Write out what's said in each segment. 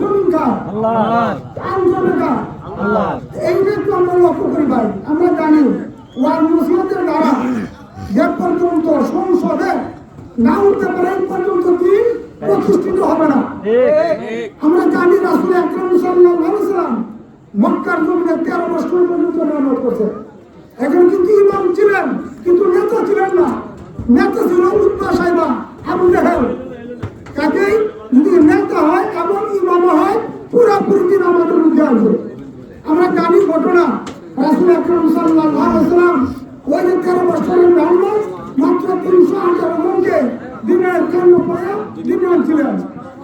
জমিন কার আল্লাহ। আইন জমে কার আল্লাহ এইটা একটু আমরা লক্ষ্য করি ভাই আমরা জানি ওয়ার মুসলিমদের দ্বারা যে পর্যন্ত সংসদে না উঠতে পারে এই পর্যন্ত দিন প্রতিষ্ঠিত হবে না। আমরা জানি রাসুল আকরাম সাল্লাল্লাহু আলাইহি সাল্লাম মক্কার জমিনে 13 বছর পর্যন্ত করছে। এখন কিন্তু ইমাম ছিলেন কিন্তু নেতা ছিলেন না। নেতা ছিল উত্তা সাহেবা আবু জাহেল কাকেই যদি নেতা হয় এবং ইমাম হয় পুরাপুরি দিন আমাদের মধ্যে আসবে আমরা জানি ঘটনা রাসুল আকরাম সাল্লাল্লাহু আলাইহি সাল্লাম ওই যে 13 বছরের মেহমান মাত্র 318 জনকে দিনের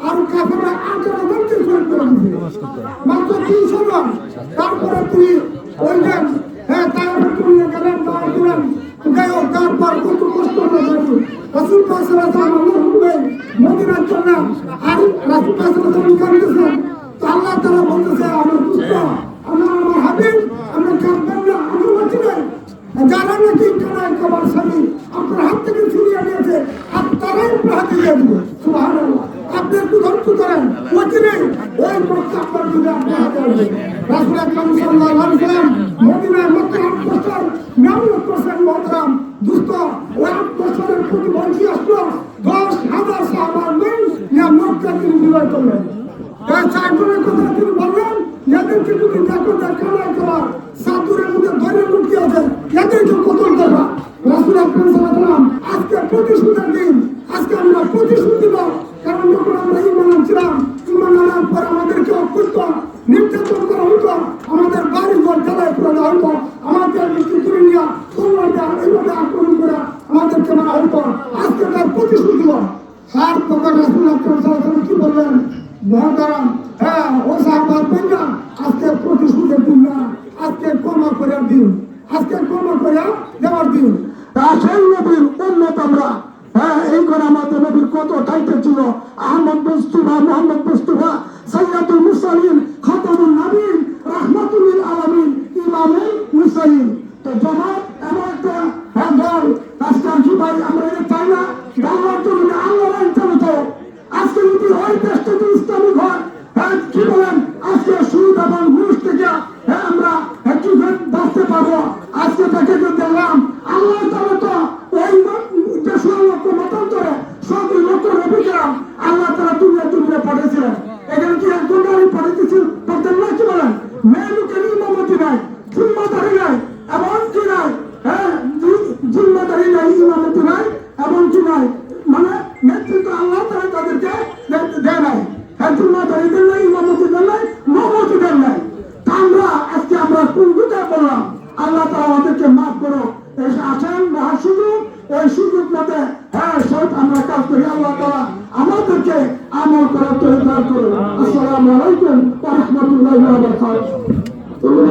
আর কাফেররা আঠারো জনকে শহীদ করে তারপরে তুই ওই হ্যাঁ তারপরে তুই গেলেন দাওয়াত দিলেন যাই হোক, তারপর কত কষ্ট হুকুমে মদিনার জন্য আর রাসুল পাশাল্লাহ কাঁদতেছেন তো আল্লাহ তারা বলতেছে আমার দুষ্ট। আপনি ধৈর্য ধরেন ওখানে ওই আপনার দিকে আপনার হাতে আসবে রাসূল আকরাম সাল্লাল্লাহু আলাইহি সাল্লাম মদিনায় মক্কা আট বছর মেহনত করছেন মহতরাম। দুস্থ ওই আট বছরের প্রতিবন্ধী আসলো। দশ হাজার সাহাবার নেই ইয়া মক্কা তিনি বিজয় করলেন। এই চারজনের কথা তিনি বললেন, এদেরকে যদি দেখো দেখানো করার সাতুরের মধ্যে ধরে লুকিয়ে আছে এদেরকে কতল দেবা রাসুল আকরম সাল্লাম আজকে প্রতিশোধের দিন আজকে আমরা প্রতিশোধ দিব কারণ যখন আমরা ইমান আনছিলাম ইমান আনার পর আমাদেরকে অকুত নির্যাতন করা হতো আমাদের বাড়ি ঘর জ্বালায় করে দেওয়া হতো আমাদের মৃত্যু করে নিয়ে তোমরা এইভাবে আক্রমণ করে আমাদেরকে মারা হতো আজকে তার প্রতিশোধ দিব আর তখন রাসুল আকরম সাল্লাম কি বললেন মহতারাম হ্যাঁ ও সাহাবাদ বললা আজকে প্রতিশোধের দিন না। আজকে ক্ষমা করে দিন আজকে ক্ষমা করে দেওয়ার দিন সেই নবীর উন্নত হ্যাঁ এই করে আমাদের নবীর কত টাইটেল ছিল? আহমদ মুস্তফা মোহাম্মদ মুস্তফা সৈয়দুল মুরসালিন খতামুল নবীন রাহমাতুল আলামিন, ইমামুল মুরসালিন। তো জমাত এমন একটা দল আজকে কি আমরা পারব আজকে তাকে যে দেখলাম, আল্লাহ তালা তো ওই দেশ লক্ষ করে সব লক্ষ রবি আল্লাহ তালা তুমি তুমি পাঠিয়েছিলেন। আমাদেরকে আমল করার তৈরি করুন। আসসালামু আলাইকুম ওয়া রাহমাতুল্লাহি ওয়া বারাকাতুহু।